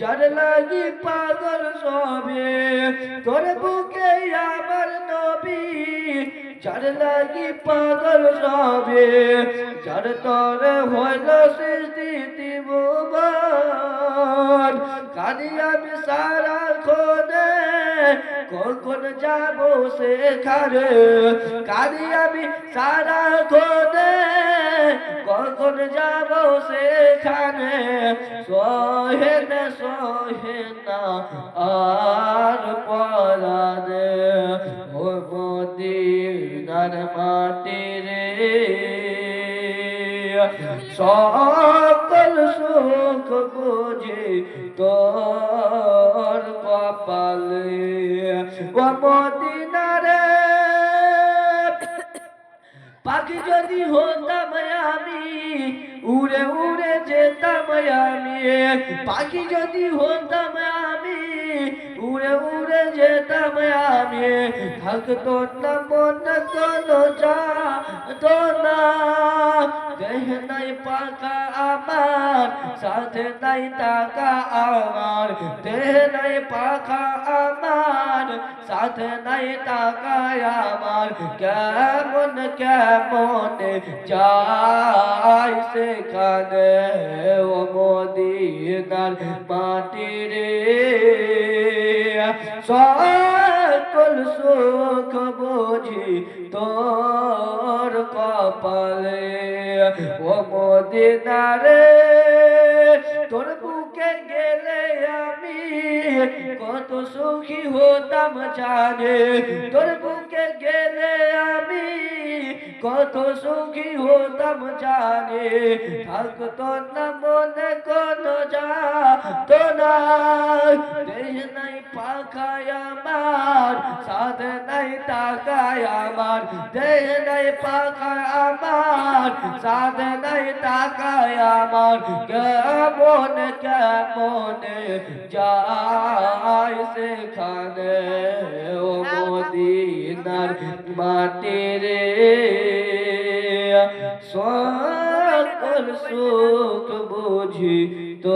যার লাগি পাগল সবে, তোর বুকে আমার নবী। যার লাগি পাগল সবে, যার তোর হইল সৃষ্টি কাদি আমি সারা খোনে কখন যাব সেখানে কাদি আমি সারা খোনে কখন যাব সেখানে সহে না সহে না, আর পরানে ও মদিনার মাটি রে সকল সুখ বুঝি তোর কপালে। ও মদিনারে পাখি যদি আমি উড়ে উড়ে যেতাম আমি। পাখি যদি হতাম আমি উড়ে উড়ে যেতাম আমি। থাকতো না মন কোনো যা তো না দেহ নাই পাকা আমার, সাথে নাই টাকা আমার। দেহ নাই পাকা আমার, সাথে নাই টাকা আমার। কেমন কেমন যাই সেখানে ও মদিনার মাটি রে। সকল সুখ বুঝি তোর কপালে। ও তোর বুকে গেলে আমি কত সুখী হতাম জানে। তোর বুকে গেলে আমি কত সুখী হতাম জানে। থাকতো না মনে কোনো যা তো না নাই পাখায় আমার সাথে নাই টাকায় আমার, দেহ নাই পাখায় আমার সাথে নাই টাকায় আমার, কেমন কেমন যায় সেখানে? ও মদিনার মাটি রে, সকল সুখ তো